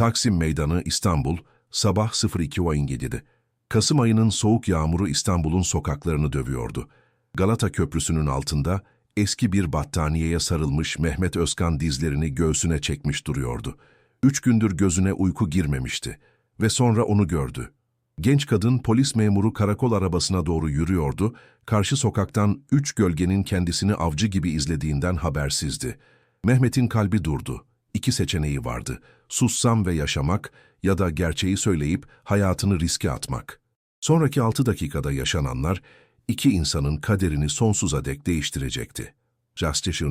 Taksim Meydanı, İstanbul, sabah 02.17'de. Kasım ayının soğuk yağmuru İstanbul'un sokaklarını dövüyordu. Galata Köprüsü'nün altında eski bir battaniyeye sarılmış Mehmet Özkan dizlerini göğsüne çekmiş duruyordu. Üç gündür gözüne uyku girmemişti ve sonra onu gördü. Genç kadın polis memuru karakol arabasına doğru yürüyordu, karşı sokaktan üç gölgenin kendisini avcı gibi izlediğinden habersizdi. Mehmet'in kalbi durdu. İki seçeneği vardı. Sussam ve yaşamak ya da gerçeği söyleyip hayatını riske atmak. Sonraki altı dakikada yaşananlar iki insanın kaderini sonsuza dek değiştirecekti. Justice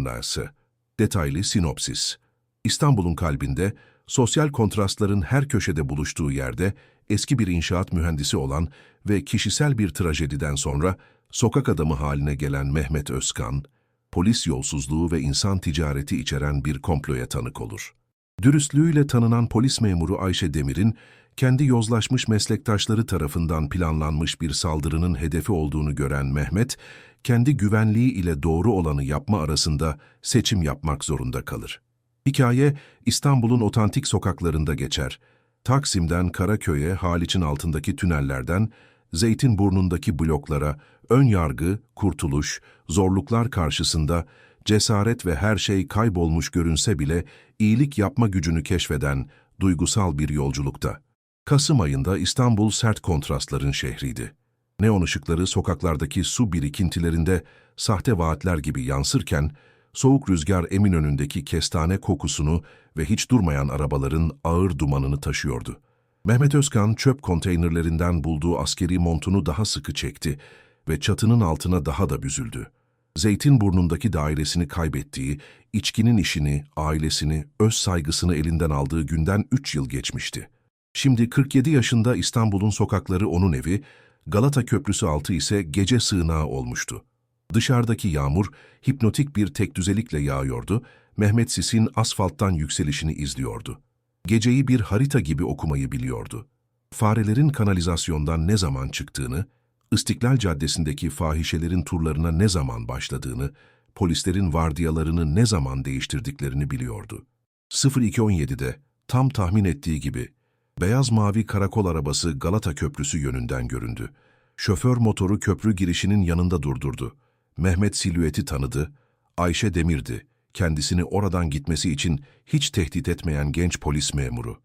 Detaylı sinopsis. İstanbul'un kalbinde, sosyal kontrastların her köşede buluştuğu yerde, eski bir inşaat mühendisi olan ve kişisel bir trajediden sonra sokak adamı haline gelen Mehmet Özkan, polis yolsuzluğu ve insan ticareti içeren bir komploya tanık olur. Dürüstlüğüyle tanınan polis memuru Ayşe Demir'in, kendi yozlaşmış meslektaşları tarafından planlanmış bir saldırının hedefi olduğunu gören Mehmet, kendi güvenliği ile doğru olanı yapma arasında seçim yapmak zorunda kalır. Hikaye, İstanbul'un otantik sokaklarında geçer. Taksim'den Karaköy'e, Haliç'in altındaki tünellerden, Zeytinburnu'ndaki bloklara, ön yargı, kurtuluş, zorluklar karşısında cesaret ve her şey kaybolmuş görünse bile iyilik yapma gücünü keşfeden duygusal bir yolculukta. Kasım ayında İstanbul sert kontrastların şehriydi. Neon ışıkları sokaklardaki su birikintilerinde sahte vaatler gibi yansırken, soğuk rüzgar Eminönü'ndeki kestane kokusunu ve hiç durmayan arabaların ağır dumanını taşıyordu. Mehmet Özkan çöp konteynerlerinden bulduğu askeri montunu daha sıkı çekti ve çatının altına daha da büzüldü. Zeytinburnu'ndaki dairesini kaybettiği, içkinin işini, ailesini, öz saygısını elinden aldığı günden üç yıl geçmişti. Şimdi 47 yaşında İstanbul'un sokakları onun evi, Galata Köprüsü altı ise gece sığınağı olmuştu. Dışarıdaki yağmur hipnotik bir tekdüzelikle yağıyordu, Mehmet Sis'in asfalttan yükselişini izliyordu. Geceyi bir harita gibi okumayı biliyordu. Farelerin kanalizasyondan ne zaman çıktığını, İstiklal Caddesi'ndeki fahişelerin turlarına ne zaman başladığını, polislerin vardiyalarını ne zaman değiştirdiklerini biliyordu. 0217'de tam tahmin ettiği gibi beyaz mavi karakol arabası Galata Köprüsü yönünden göründü. Şoför motoru köprü girişinin yanında durdurdu. Mehmet silüeti tanıdı. Ayşe Demir'di. Kendisini oradan gitmesi için hiç tehdit etmeyen genç polis memuru.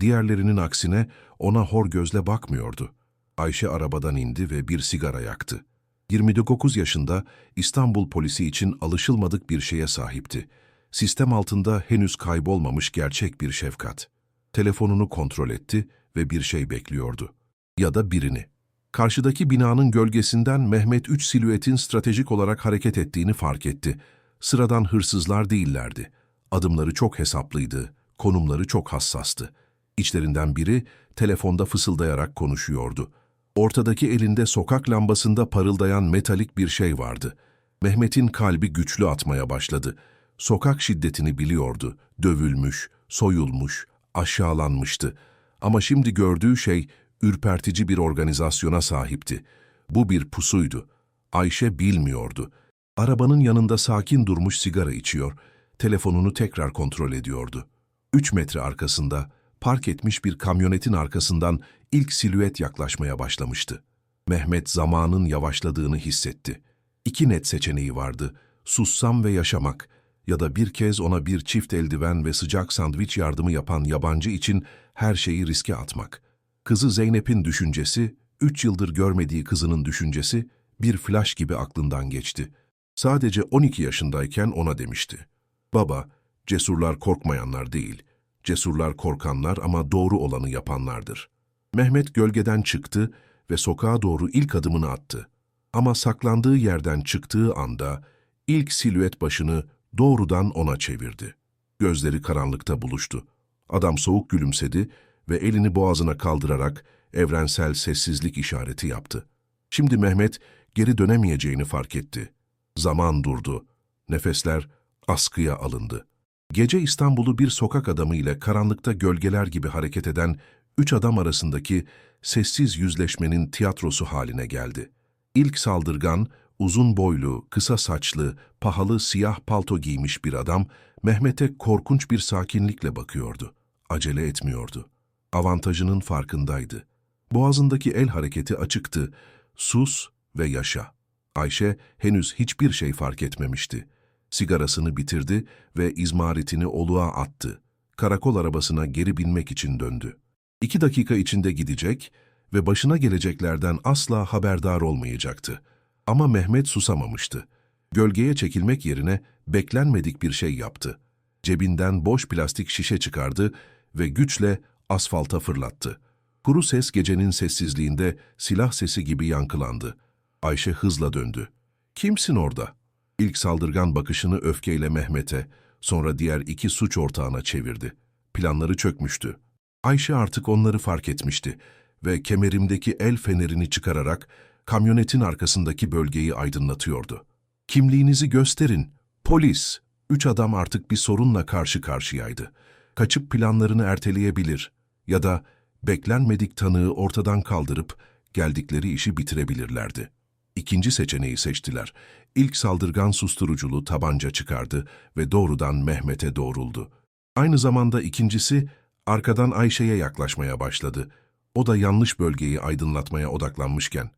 Diğerlerinin aksine ona hor gözle bakmıyordu. Ayşe arabadan indi ve bir sigara yaktı. 29 yaşında İstanbul polisi için alışılmadık bir şeye sahipti. Sistem altında henüz kaybolmamış gerçek bir şefkat. Telefonunu kontrol etti ve bir şey bekliyordu. Ya da birini. Karşıdaki binanın gölgesinden Mehmet Üç silüetin stratejik olarak hareket ettiğini fark etti. Sıradan hırsızlar değillerdi. Adımları çok hesaplıydı, konumları çok hassastı. İçlerinden biri telefonda fısıldayarak konuşuyordu. Ortadaki elinde sokak lambasında parıldayan metalik bir şey vardı. Mehmet'in kalbi güçlü atmaya başladı. Sokak şiddetini biliyordu, dövülmüş, soyulmuş, aşağılanmıştı. Ama şimdi gördüğü şey ürpertici bir organizasyona sahipti. Bu bir pusuydu. Ayşe bilmiyordu. Arabanın yanında sakin durmuş sigara içiyor, telefonunu tekrar kontrol ediyordu. Üç metre arkasında, park etmiş bir kamyonetin arkasından ilk silüet yaklaşmaya başlamıştı. Mehmet zamanın yavaşladığını hissetti. İki net seçeneği vardı, sussam ve yaşamak ya da bir kez ona bir çift eldiven ve sıcak sandviç yardımı yapan yabancı için her şeyi riske atmak. Kızı Zeynep'in düşüncesi, üç yıldır görmediği kızının düşüncesi bir flash gibi aklından geçti. Sadece 12 yaşındayken ona demişti. Baba, cesurlar korkmayanlar değil, cesurlar korkanlar ama doğru olanı yapanlardır. Mehmet gölgeden çıktı ve sokağa doğru ilk adımını attı. Ama saklandığı yerden çıktığı anda ilk silüet başını doğrudan ona çevirdi. Gözleri karanlıkta buluştu. Adam soğuk gülümsedi ve elini boğazına kaldırarak evrensel sessizlik işareti yaptı. Şimdi Mehmet geri dönemeyeceğini fark etti. Zaman durdu. Nefesler askıya alındı. Gece İstanbul'u bir sokak adamı ile karanlıkta gölgeler gibi hareket eden üç adam arasındaki sessiz yüzleşmenin tiyatrosu haline geldi. İlk saldırgan, uzun boylu, kısa saçlı, pahalı siyah palto giymiş bir adam, Mehmet'e korkunç bir sakinlikle bakıyordu. acele etmiyordu. Avantajının farkındaydı. Boğazındaki el hareketi açıktı. Sus ve yaşa. Ayşe henüz hiçbir şey fark etmemişti. Sigarasını bitirdi ve izmaritini oluğa attı. Karakol arabasına geri binmek için döndü. İki dakika içinde gidecek ve başına geleceklerden asla haberdar olmayacaktı. Ama Mehmet susamamıştı. Gölgeye çekilmek yerine beklenmedik bir şey yaptı. Cebinden boş plastik şişe çıkardı ve güçle asfalta fırlattı. Kuru ses gecenin sessizliğinde silah sesi gibi yankılandı. Ayşe hızla döndü. Kimsin orada? İlk saldırgan bakışını öfkeyle Mehmet'e, sonra diğer iki suç ortağına çevirdi. Planları çökmüştü. Ayşe artık onları fark etmişti ve kemerimdeki el fenerini çıkararak kamyonetin arkasındaki bölgeyi aydınlatıyordu. Kimliğinizi gösterin. Polis. Üç adam artık bir sorunla karşı karşıyaydı. Kaçıp planlarını erteleyebilir ya da beklenmedik tanığı ortadan kaldırıp geldikleri işi bitirebilirlerdi. İkinci seçeneği seçtiler. İlk saldırgan susturuculu tabanca çıkardı ve doğrudan Mehmet'e doğruldu. Aynı zamanda ikincisi arkadan Ayşe'ye yaklaşmaya başladı. O da yanlış bölgeyi aydınlatmaya odaklanmışken.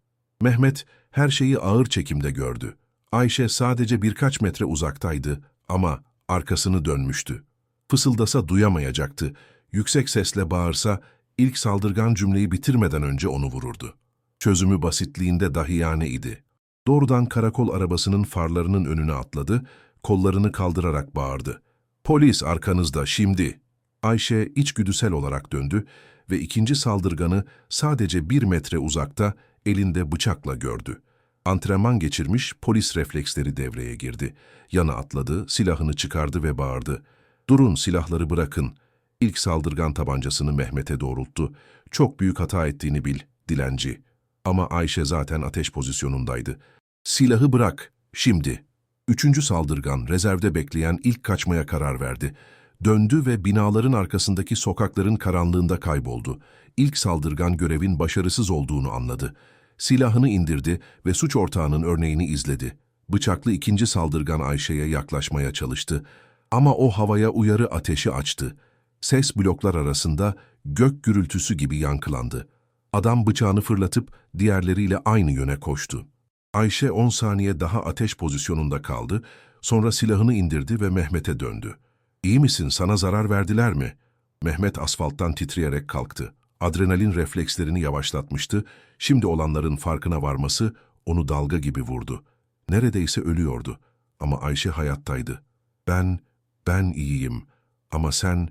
Mehmet her şeyi ağır çekimde gördü. Ayşe sadece birkaç metre uzaktaydı ama arkasını dönmüştü. Fısıldasa duyamayacaktı. Yüksek sesle bağırsa ilk saldırgan cümleyi bitirmeden önce onu vururdu. Çözümü basitliğinde dahiyane idi. Doğrudan karakol arabasının farlarının önüne atladı, kollarını kaldırarak bağırdı. Polis arkanızda şimdi. Ayşe içgüdüsel olarak döndü ve ikinci saldırganı sadece bir metre uzakta elinde bıçakla gördü. Antrenman geçirmiş polis refleksleri devreye girdi. Yana atladı, silahını çıkardı ve bağırdı. Durun silahları bırakın. İlk saldırgan tabancasını Mehmet'e doğrulttu. Çok büyük hata ettiğini bil, dilenci. Ama Ayşe zaten ateş pozisyonundaydı. Silahı bırak, şimdi. Üçüncü saldırgan, rezervde bekleyen ilk kaçmaya karar verdi. Döndü ve binaların arkasındaki sokakların karanlığında kayboldu. İlk saldırgan görevin başarısız olduğunu anladı. Silahını indirdi ve suç ortağının örneğini izledi. Bıçaklı ikinci saldırgan Ayşe'ye yaklaşmaya çalıştı. Ama o havaya uyarı ateşi açtı. Ses bloklar arasında gök gürültüsü gibi yankılandı. Adam bıçağını fırlatıp diğerleriyle aynı yöne koştu. Ayşe 10 saniye daha ateş pozisyonunda kaldı, sonra silahını indirdi ve Mehmet'e döndü. İyi misin, sana zarar verdiler mi? Mehmet asfalttan titreyerek kalktı. Adrenalin reflekslerini yavaşlatmıştı, şimdi olanların farkına varması onu dalga gibi vurdu. Neredeyse ölüyordu ama Ayşe hayattaydı. Ben, ben iyiyim ama sen,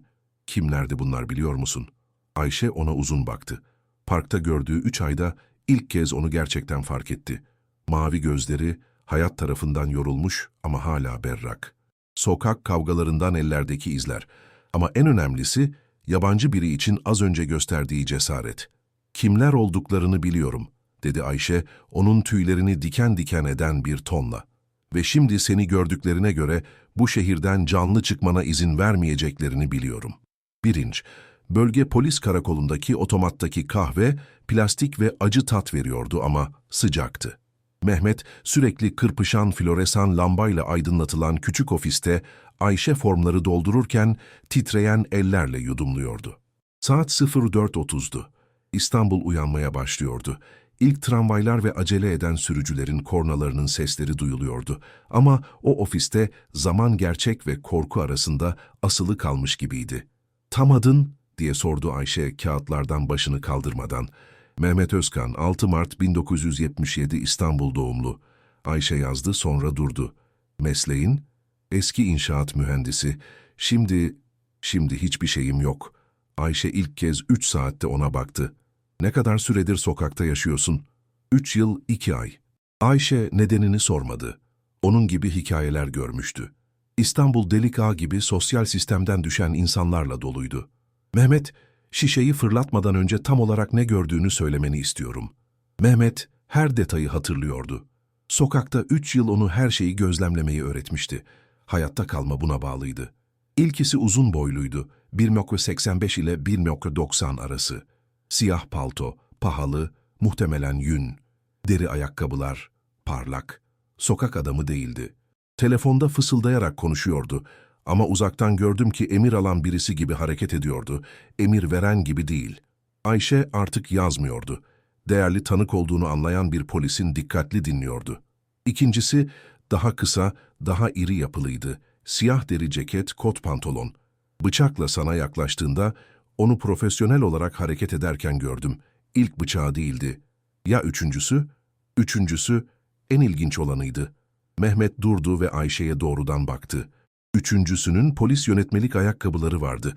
kimlerdi bunlar biliyor musun? Ayşe ona uzun baktı. Parkta gördüğü üç ayda ilk kez onu gerçekten fark etti. Mavi gözleri, hayat tarafından yorulmuş ama hala berrak. Sokak kavgalarından ellerdeki izler. Ama en önemlisi, yabancı biri için az önce gösterdiği cesaret. Kimler olduklarını biliyorum, dedi Ayşe, onun tüylerini diken diken eden bir tonla. Ve şimdi seni gördüklerine göre bu şehirden canlı çıkmana izin vermeyeceklerini biliyorum. Birinci, bölge polis karakolundaki otomattaki kahve, plastik ve acı tat veriyordu ama sıcaktı. Mehmet sürekli kırpışan floresan lambayla aydınlatılan küçük ofiste Ayşe formları doldururken titreyen ellerle yudumluyordu. Saat 04.30'du. İstanbul uyanmaya başlıyordu. İlk tramvaylar ve acele eden sürücülerin kornalarının sesleri duyuluyordu. Ama o ofiste zaman gerçek ve korku arasında asılı kalmış gibiydi. Tam adın diye sordu Ayşe kağıtlardan başını kaldırmadan. Mehmet Özkan, 6 Mart 1977 İstanbul doğumlu. Ayşe yazdı sonra durdu. Mesleğin? Eski inşaat mühendisi. Şimdi, şimdi hiçbir şeyim yok. Ayşe ilk kez 3 saatte ona baktı. Ne kadar süredir sokakta yaşıyorsun? 3 yıl 2 ay. Ayşe nedenini sormadı. Onun gibi hikayeler görmüştü. İstanbul delik ağ gibi sosyal sistemden düşen insanlarla doluydu. Mehmet, şişeyi fırlatmadan önce tam olarak ne gördüğünü söylemeni istiyorum. Mehmet her detayı hatırlıyordu. Sokakta üç yıl onu her şeyi gözlemlemeyi öğretmişti. Hayatta kalma buna bağlıydı. İlkisi uzun boyluydu. 1.85 ile 1.90 arası. Siyah palto, pahalı, muhtemelen yün. Deri ayakkabılar, parlak. Sokak adamı değildi. Telefonda fısıldayarak konuşuyordu Ama uzaktan gördüm ki emir alan birisi gibi hareket ediyordu, emir veren gibi değil. Ayşe artık yazmıyordu. Değerli tanık olduğunu anlayan bir polisin dikkatli dinliyordu. İkincisi, daha kısa, daha iri yapılıydı. Siyah deri ceket, kot pantolon. Bıçakla sana yaklaştığında onu profesyonel olarak hareket ederken gördüm. İlk bıçağı değildi. Ya üçüncüsü? Üçüncüsü en ilginç olanıydı. Mehmet durdu ve Ayşe'ye doğrudan baktı. Üçüncüsünün polis yönetmelik ayakkabıları vardı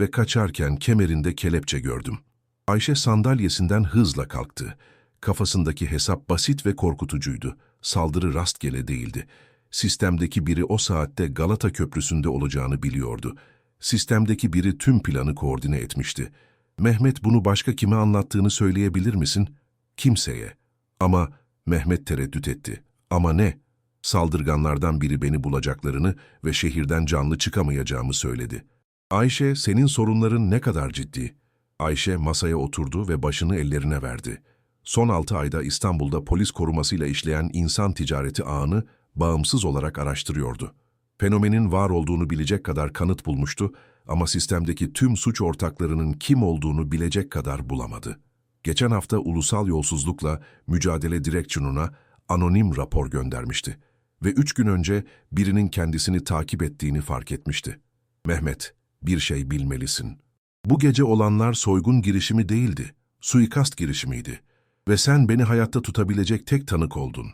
ve kaçarken kemerinde kelepçe gördüm. Ayşe sandalyesinden hızla kalktı. Kafasındaki hesap basit ve korkutucuydu. Saldırı rastgele değildi. Sistemdeki biri o saatte Galata Köprüsü'nde olacağını biliyordu. Sistemdeki biri tüm planı koordine etmişti. Mehmet bunu başka kime anlattığını söyleyebilir misin? Kimseye. Ama Mehmet tereddüt etti. Ama ne? Saldırganlardan biri beni bulacaklarını ve şehirden canlı çıkamayacağımı söyledi. Ayşe, senin sorunların ne kadar ciddi? Ayşe masaya oturdu ve başını ellerine verdi. Son altı ayda İstanbul'da polis korumasıyla işleyen insan ticareti ağını bağımsız olarak araştırıyordu. Fenomenin var olduğunu bilecek kadar kanıt bulmuştu ama sistemdeki tüm suç ortaklarının kim olduğunu bilecek kadar bulamadı. Geçen hafta ulusal yolsuzlukla mücadele direksiyonuna anonim rapor göndermişti ve üç gün önce birinin kendisini takip ettiğini fark etmişti. Mehmet, bir şey bilmelisin. Bu gece olanlar soygun girişimi değildi, suikast girişimiydi. Ve sen beni hayatta tutabilecek tek tanık oldun.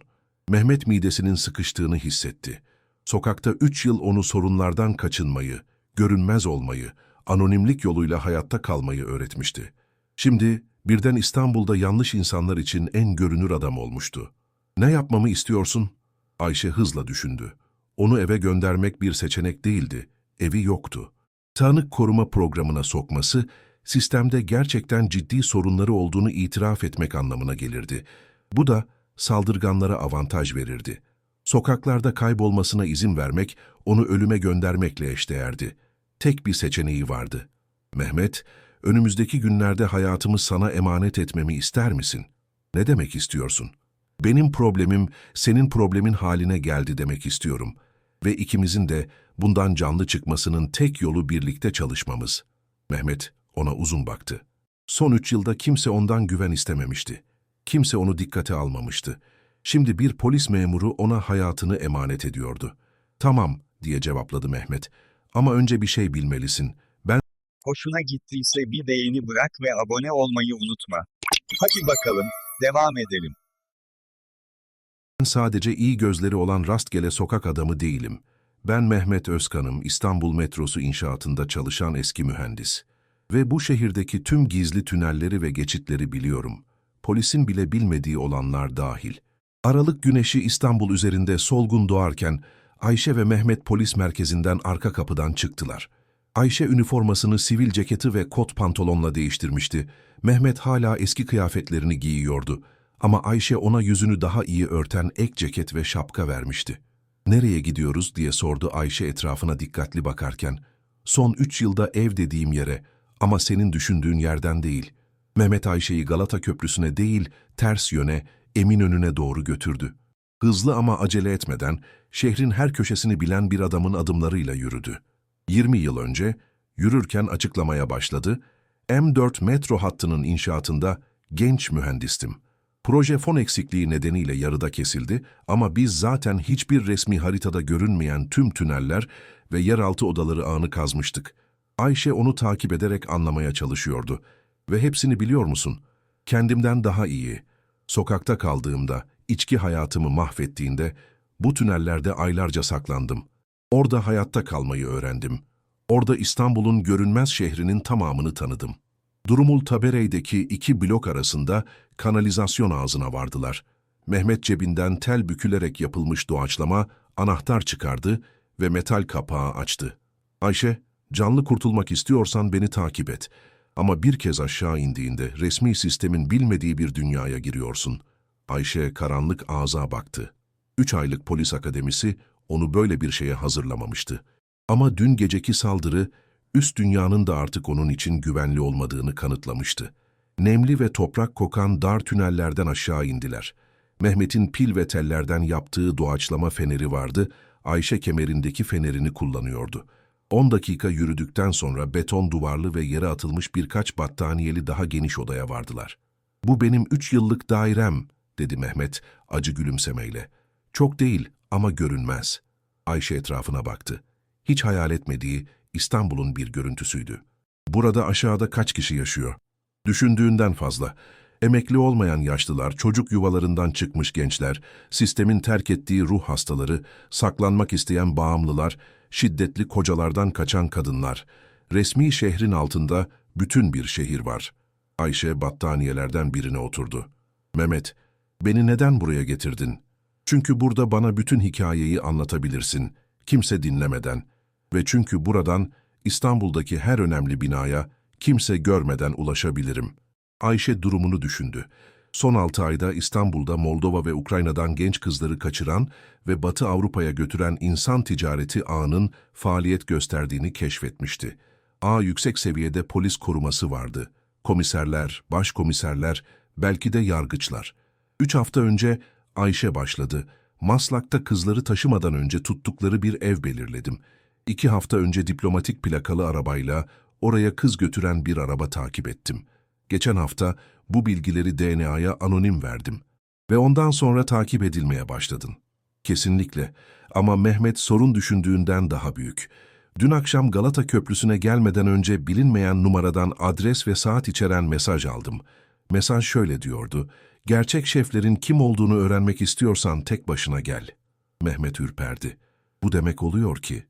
Mehmet midesinin sıkıştığını hissetti. Sokakta üç yıl onu sorunlardan kaçınmayı, görünmez olmayı, anonimlik yoluyla hayatta kalmayı öğretmişti. Şimdi birden İstanbul'da yanlış insanlar için en görünür adam olmuştu. Ne yapmamı istiyorsun? Ayşe hızla düşündü. Onu eve göndermek bir seçenek değildi, evi yoktu. Tanık koruma programına sokması, sistemde gerçekten ciddi sorunları olduğunu itiraf etmek anlamına gelirdi. Bu da saldırganlara avantaj verirdi. Sokaklarda kaybolmasına izin vermek, onu ölüme göndermekle eşdeğerdi. Tek bir seçeneği vardı. Mehmet, önümüzdeki günlerde hayatımı sana emanet etmemi ister misin? Ne demek istiyorsun? Benim problemim senin problemin haline geldi demek istiyorum. Ve ikimizin de bundan canlı çıkmasının tek yolu birlikte çalışmamız. Mehmet ona uzun baktı. Son üç yılda kimse ondan güven istememişti. Kimse onu dikkate almamıştı. Şimdi bir polis memuru ona hayatını emanet ediyordu. Tamam diye cevapladı Mehmet. Ama önce bir şey bilmelisin. Ben Hoşuna gittiyse bir beğeni bırak ve abone olmayı unutma. Hadi bakalım, devam edelim. Sadece iyi gözleri olan rastgele sokak adamı değilim. Ben Mehmet Özkan'ım, İstanbul metrosu inşaatında çalışan eski mühendis. Ve bu şehirdeki tüm gizli tünelleri ve geçitleri biliyorum. Polisin bile bilmediği olanlar dahil. Aralık güneşi İstanbul üzerinde solgun doğarken Ayşe ve Mehmet polis merkezinden arka kapıdan çıktılar. Ayşe üniformasını sivil ceketi ve kot pantolonla değiştirmişti. Mehmet hala eski kıyafetlerini giyiyordu. Ama Ayşe ona yüzünü daha iyi örten ek ceket ve şapka vermişti. Nereye gidiyoruz diye sordu Ayşe etrafına dikkatli bakarken. Son üç yılda ev dediğim yere ama senin düşündüğün yerden değil. Mehmet Ayşe'yi Galata Köprüsü'ne değil, ters yöne, Eminönü'ne doğru götürdü. Hızlı ama acele etmeden şehrin her köşesini bilen bir adamın adımlarıyla yürüdü. 20 yıl önce yürürken açıklamaya başladı. M4 metro hattının inşaatında genç mühendistim. Proje fon eksikliği nedeniyle yarıda kesildi ama biz zaten hiçbir resmi haritada görünmeyen tüm tüneller ve yeraltı odaları ağını kazmıştık. Ayşe onu takip ederek anlamaya çalışıyordu. Ve hepsini biliyor musun? Kendimden daha iyi. Sokakta kaldığımda, içki hayatımı mahvettiğinde, bu tünellerde aylarca saklandım. Orada hayatta kalmayı öğrendim. Orada İstanbul'un görünmez şehrinin tamamını tanıdım. Durumul Taberey'deki iki blok arasında kanalizasyon ağzına vardılar. Mehmet cebinden tel bükülerek yapılmış doğaçlama anahtar çıkardı ve metal kapağı açtı. Ayşe, canlı kurtulmak istiyorsan beni takip et. Ama bir kez aşağı indiğinde resmi sistemin bilmediği bir dünyaya giriyorsun. Ayşe karanlık ağza baktı. Üç aylık polis akademisi onu böyle bir şeye hazırlamamıştı. Ama dün geceki saldırı, üst dünyanın da artık onun için güvenli olmadığını kanıtlamıştı. Nemli ve toprak kokan dar tünellerden aşağı indiler. Mehmet'in pil ve tellerden yaptığı doğaçlama feneri vardı Ayşe kemerindeki fenerini kullanıyordu. 10 dakika yürüdükten sonra beton duvarlı ve yere atılmış birkaç battaniyeli daha geniş odaya vardılar. Bu benim üç yıllık dairem, dedi Mehmet acı gülümsemeyle. Çok değil ama görünmez. Ayşe etrafına baktı. Hiç hayal etmediği İstanbul'un bir görüntüsüydü. Burada aşağıda kaç kişi yaşıyor? Düşündüğünden fazla. Emekli olmayan yaşlılar, çocuk yuvalarından çıkmış gençler, sistemin terk ettiği ruh hastaları, saklanmak isteyen bağımlılar, şiddetli kocalardan kaçan kadınlar. Resmi şehrin altında bütün bir şehir var. Ayşe battaniyelerden birine oturdu. Mehmet, beni neden buraya getirdin? Çünkü burada bana bütün hikayeyi anlatabilirsin, kimse dinlemeden. Ve çünkü buradan İstanbul'daki her önemli binaya kimse görmeden ulaşabilirim. Ayşe durumunu düşündü. Son altı ayda İstanbul'da Moldova ve Ukrayna'dan genç kızları kaçıran ve Batı Avrupa'ya götüren insan ticareti ağının faaliyet gösterdiğini keşfetmişti. Ağ yüksek seviyede polis koruması vardı. Komiserler, başkomiserler, belki de yargıçlar. Üç hafta önce Ayşe başladı. Maslak'ta kızları taşımadan önce tuttukları bir ev belirledim. İki hafta önce diplomatik plakalı arabayla oraya kız götüren bir araba takip ettim. Geçen hafta bu bilgileri DNA'ya anonim verdim. Ve ondan sonra takip edilmeye başladın. Kesinlikle. Ama Mehmet sorun düşündüğünden daha büyük. Dün akşam Galata Köprüsü'ne gelmeden önce bilinmeyen numaradan adres ve saat içeren mesaj aldım. Mesaj şöyle diyordu. Gerçek şeflerin kim olduğunu öğrenmek istiyorsan tek başına gel. Mehmet ürperdi. Bu demek oluyor ki,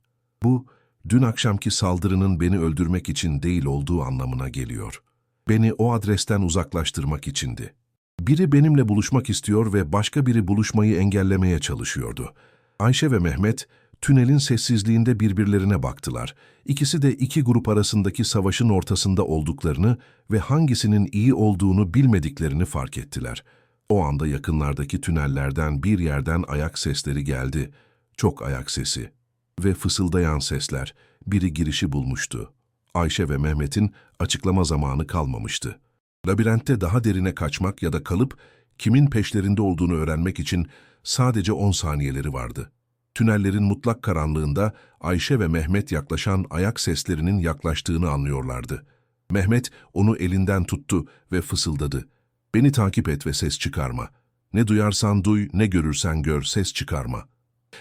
bu, dün akşamki saldırının beni öldürmek için değil olduğu anlamına geliyor. Beni o adresten uzaklaştırmak içindi. Biri benimle buluşmak istiyor ve başka biri buluşmayı engellemeye çalışıyordu. Ayşe ve Mehmet, tünelin sessizliğinde birbirlerine baktılar. İkisi de iki grup arasındaki savaşın ortasında olduklarını ve hangisinin iyi olduğunu bilmediklerini fark ettiler. O anda yakınlardaki tünellerden bir yerden ayak sesleri geldi. Çok ayak sesi ve fısıldayan sesler. Biri girişi bulmuştu. Ayşe ve Mehmet'in açıklama zamanı kalmamıştı. Labirentte daha derine kaçmak ya da kalıp kimin peşlerinde olduğunu öğrenmek için sadece 10 saniyeleri vardı. Tünellerin mutlak karanlığında Ayşe ve Mehmet yaklaşan ayak seslerinin yaklaştığını anlıyorlardı. Mehmet onu elinden tuttu ve fısıldadı. Beni takip et ve ses çıkarma. Ne duyarsan duy, ne görürsen gör, ses çıkarma.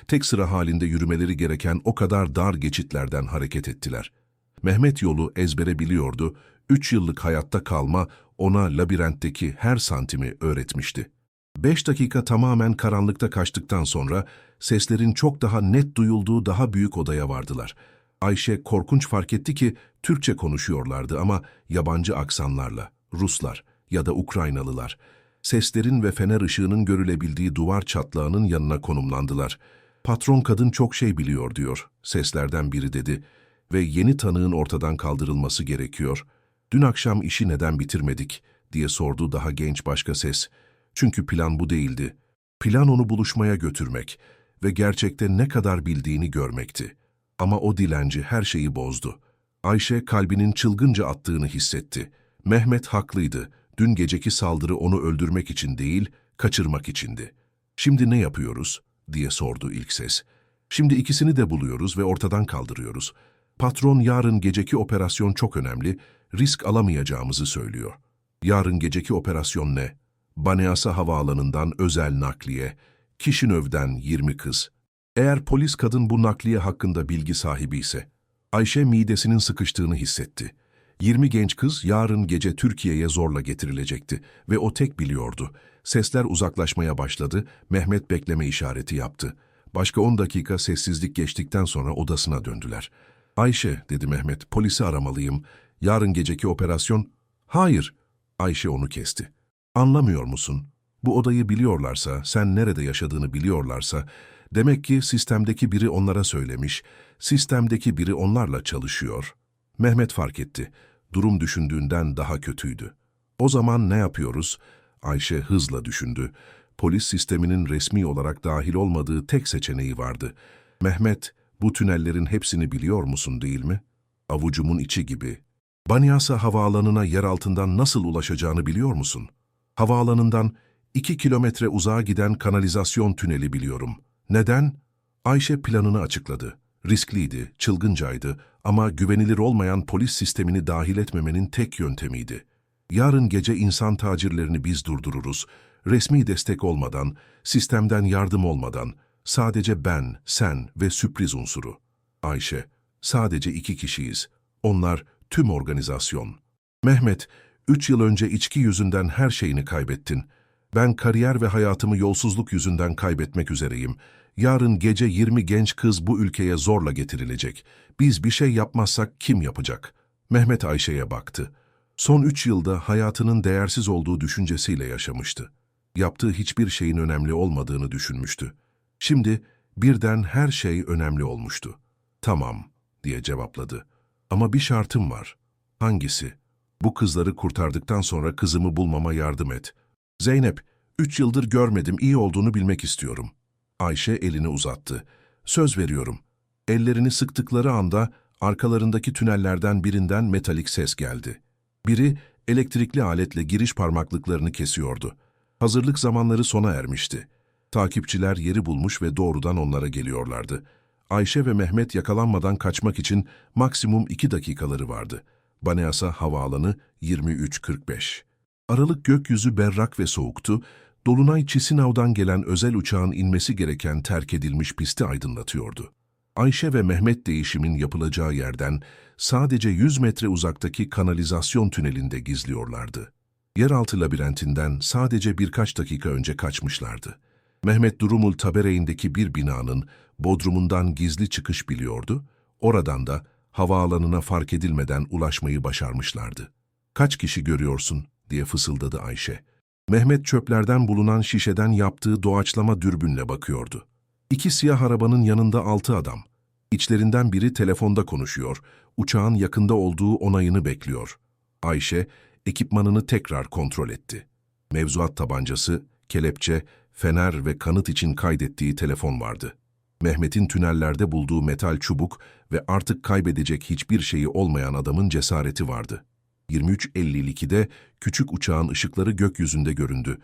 Tek sıra halinde yürümeleri gereken o kadar dar geçitlerden hareket ettiler. Mehmet yolu ezbere biliyordu, üç yıllık hayatta kalma ona labirentteki her santimi öğretmişti. Beş dakika tamamen karanlıkta kaçtıktan sonra seslerin çok daha net duyulduğu daha büyük odaya vardılar. Ayşe korkunç fark etti ki Türkçe konuşuyorlardı ama yabancı aksanlarla, Ruslar ya da Ukraynalılar. Seslerin ve fener ışığının görülebildiği duvar çatlağının yanına konumlandılar. Patron kadın çok şey biliyor diyor, seslerden biri dedi ve yeni tanığın ortadan kaldırılması gerekiyor. Dün akşam işi neden bitirmedik diye sordu daha genç başka ses. Çünkü plan bu değildi. Plan onu buluşmaya götürmek ve gerçekte ne kadar bildiğini görmekti. Ama o dilenci her şeyi bozdu. Ayşe kalbinin çılgınca attığını hissetti. Mehmet haklıydı. Dün geceki saldırı onu öldürmek için değil, kaçırmak içindi. Şimdi ne yapıyoruz? Diye sordu ilk ses. Şimdi ikisini de buluyoruz ve ortadan kaldırıyoruz. Patron yarın geceki operasyon çok önemli, risk alamayacağımızı söylüyor. Yarın geceki operasyon ne? Baneasa Havaalanı'ndan özel nakliye, Kişinöv'den 20 kız. Eğer polis kadın bu nakliye hakkında bilgi sahibi ise, Ayşe midesinin sıkıştığını hissetti. 20 genç kız yarın gece Türkiye'ye zorla getirilecekti ve o tek biliyordu. Sesler uzaklaşmaya başladı, Mehmet bekleme işareti yaptı. Başka 10 dakika sessizlik geçtikten sonra odasına döndüler. Ayşe, dedi Mehmet, polisi aramalıyım. Yarın geceki operasyon... Hayır, Ayşe onu kesti. Anlamıyor musun? Bu odayı biliyorlarsa, sen nerede yaşadığını biliyorlarsa, demek ki sistemdeki biri onlara söylemiş, sistemdeki biri onlarla çalışıyor. Mehmet fark etti. Durum düşündüğünden daha kötüydü. O zaman ne yapıyoruz? Ayşe hızla düşündü. Polis sisteminin resmi olarak dahil olmadığı tek seçeneği vardı. Mehmet, bu tünellerin hepsini biliyor musun değil mi? Avucumun içi gibi. Banyasa havaalanına yer altından nasıl ulaşacağını biliyor musun? Havaalanından iki kilometre uzağa giden kanalizasyon tüneli biliyorum. Neden? Ayşe planını açıkladı. Riskliydi, çılgıncaydı ama güvenilir olmayan polis sistemini dahil etmemenin tek yöntemiydi. Yarın gece insan tacirlerini biz durdururuz. Resmi destek olmadan, sistemden yardım olmadan, sadece ben, sen ve sürpriz unsuru. Ayşe, sadece iki kişiyiz. Onlar tüm organizasyon. Mehmet, üç yıl önce içki yüzünden her şeyini kaybettin. Ben kariyer ve hayatımı yolsuzluk yüzünden kaybetmek üzereyim. Yarın gece 20 genç kız bu ülkeye zorla getirilecek. Biz bir şey yapmazsak kim yapacak? Mehmet Ayşe'ye baktı. Son üç yılda hayatının değersiz olduğu düşüncesiyle yaşamıştı. Yaptığı hiçbir şeyin önemli olmadığını düşünmüştü. Şimdi birden her şey önemli olmuştu. Tamam, diye cevapladı. Ama bir şartım var. Hangisi? Bu kızları kurtardıktan sonra kızımı bulmama yardım et. Zeynep, üç yıldır görmedim, iyi olduğunu bilmek istiyorum. Ayşe elini uzattı. Söz veriyorum. Ellerini sıktıkları anda arkalarındaki tünellerden birinden metalik ses geldi. Biri elektrikli aletle giriş parmaklıklarını kesiyordu. Hazırlık zamanları sona ermişti. Takipçiler yeri bulmuş ve doğrudan onlara geliyorlardı. Ayşe ve Mehmet yakalanmadan kaçmak için maksimum iki dakikaları vardı. Baneasa Havaalanı 23.45. Aralık gökyüzü berrak ve soğuktu, Dolunay Çisinav'dan gelen özel uçağın inmesi gereken terk edilmiş pisti aydınlatıyordu. Ayşe ve Mehmet değişimin yapılacağı yerden sadece 100 metre uzaktaki kanalizasyon tünelinde gizliyorlardı. Yeraltı labirentinden sadece birkaç dakika önce kaçmışlardı. Mehmet Durumul Tabere'indeki bir binanın bodrumundan gizli çıkış biliyordu, oradan da havaalanına fark edilmeden ulaşmayı başarmışlardı. ''Kaç kişi görüyorsun?'' diye fısıldadı Ayşe. Mehmet çöplerden bulunan şişeden yaptığı doğaçlama dürbünle bakıyordu. İki siyah arabanın yanında altı adam. İçlerinden biri telefonda konuşuyor, uçağın yakında olduğu onayını bekliyor. Ayşe, ekipmanını tekrar kontrol etti. Mevzuat tabancası, kelepçe, fener ve kanıt için kaydettiği telefon vardı. Mehmet'in tünellerde bulduğu metal çubuk ve artık kaybedecek hiçbir şeyi olmayan adamın cesareti vardı. 23.52'de küçük uçağın ışıkları gökyüzünde göründü.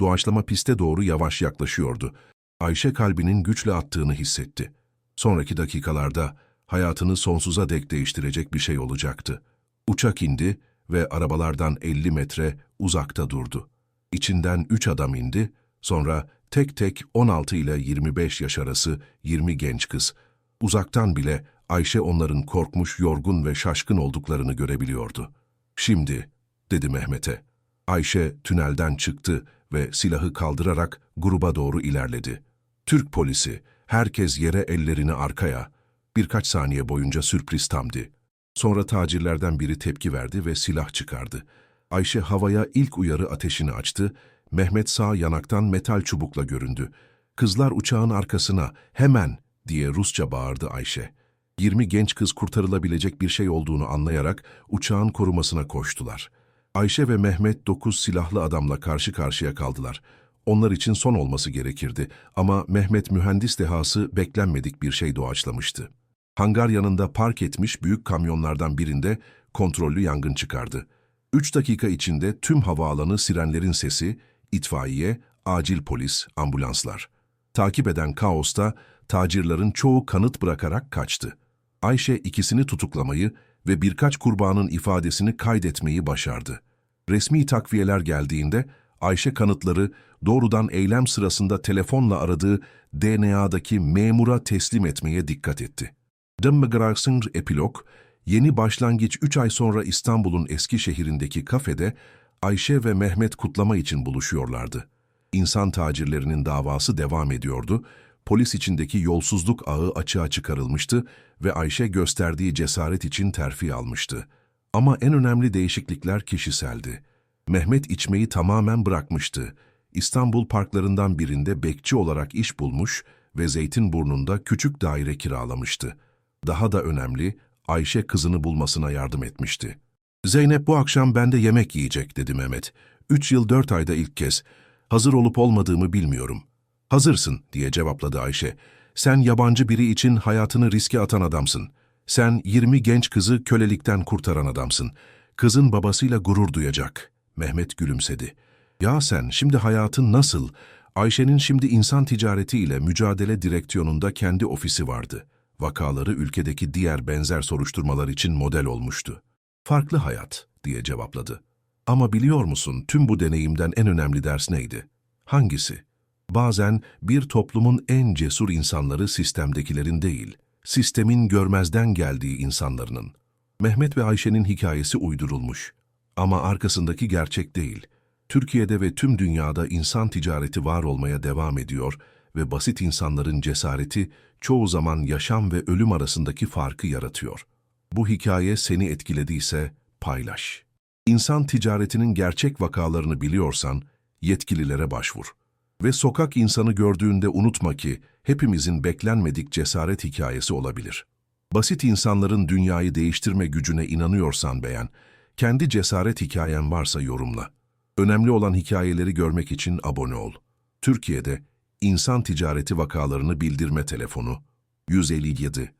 Doğaçlama piste doğru yavaş yaklaşıyordu. Ayşe kalbinin güçle attığını hissetti. Sonraki dakikalarda hayatını sonsuza dek değiştirecek bir şey olacaktı. Uçak indi ve arabalardan 50 metre uzakta durdu. İçinden üç adam indi, sonra tek tek 16 ile 25 yaş arası 20 genç kız. Uzaktan bile Ayşe onların korkmuş, yorgun ve şaşkın olduklarını görebiliyordu. Şimdi, dedi Mehmet'e. Ayşe tünelden çıktı ve silahı kaldırarak gruba doğru ilerledi. Türk polisi, herkes yere ellerini arkaya. Birkaç saniye boyunca sürpriz tamdi. Sonra tacirlerden biri tepki verdi ve silah çıkardı. Ayşe havaya ilk uyarı ateşini açtı. Mehmet sağ yanaktan metal çubukla göründü. Kızlar uçağın arkasına, hemen diye Rusça bağırdı Ayşe. 20 genç kız kurtarılabilecek bir şey olduğunu anlayarak uçağın korumasına koştular. Ayşe ve Mehmet dokuz silahlı adamla karşı karşıya kaldılar. Onlar için son olması gerekirdi ama Mehmet mühendis dehası beklenmedik bir şey doğaçlamıştı. Hangar yanında park etmiş büyük kamyonlardan birinde kontrollü yangın çıkardı. Üç dakika içinde tüm havaalanı sirenlerin sesi, itfaiye, acil polis, ambulanslar. Takip eden kaosta tacirlerin çoğu kanıt bırakarak kaçtı. Ayşe ikisini tutuklamayı ve birkaç kurbanın ifadesini kaydetmeyi başardı. Resmi takviyeler geldiğinde Ayşe kanıtları doğrudan eylem sırasında telefonla aradığı DNA'daki memura teslim etmeye dikkat etti. Demmografsın epilog, yeni başlangıç 3 ay sonra İstanbul'un eski şehrindeki kafede Ayşe ve Mehmet kutlama için buluşuyorlardı. İnsan tacirlerinin davası devam ediyordu, polis içindeki yolsuzluk ağı açığa çıkarılmıştı ve Ayşe gösterdiği cesaret için terfi almıştı. Ama en önemli değişiklikler kişiseldi. Mehmet içmeyi tamamen bırakmıştı. İstanbul parklarından birinde bekçi olarak iş bulmuş ve Zeytinburnu'nda küçük daire kiralamıştı. Daha da önemli, Ayşe kızını bulmasına yardım etmişti. Zeynep bu akşam bende yemek yiyecek dedi Mehmet. Üç yıl dört ayda ilk kez. Hazır olup olmadığımı bilmiyorum. Hazırsın diye cevapladı Ayşe. Sen yabancı biri için hayatını riske atan adamsın. Sen 20 genç kızı kölelikten kurtaran adamsın. Kızın babasıyla gurur duyacak. Mehmet gülümsedi. Ya sen şimdi hayatın nasıl? Ayşe'nin şimdi insan ticareti ile mücadele direksiyonunda kendi ofisi vardı. Vakaları ülkedeki diğer benzer soruşturmalar için model olmuştu. Farklı hayat, diye cevapladı. Ama biliyor musun tüm bu deneyimden en önemli ders neydi? Hangisi? Bazen bir toplumun en cesur insanları sistemdekilerin değil, sistemin görmezden geldiği insanlarının. Mehmet ve Ayşe'nin hikayesi uydurulmuş. Ama arkasındaki gerçek değil. Türkiye'de ve tüm dünyada insan ticareti var olmaya devam ediyor ve basit insanların cesareti çoğu zaman yaşam ve ölüm arasındaki farkı yaratıyor. Bu hikaye seni etkilediyse paylaş. İnsan ticaretinin gerçek vakalarını biliyorsan yetkililere başvur. Ve sokak insanı gördüğünde unutma ki hepimizin beklenmedik cesaret hikayesi olabilir. Basit insanların dünyayı değiştirme gücüne inanıyorsan beğen, kendi cesaret hikayen varsa yorumla. Önemli olan hikayeleri görmek için abone ol. Türkiye'de insan ticareti vakalarını bildirme telefonu 157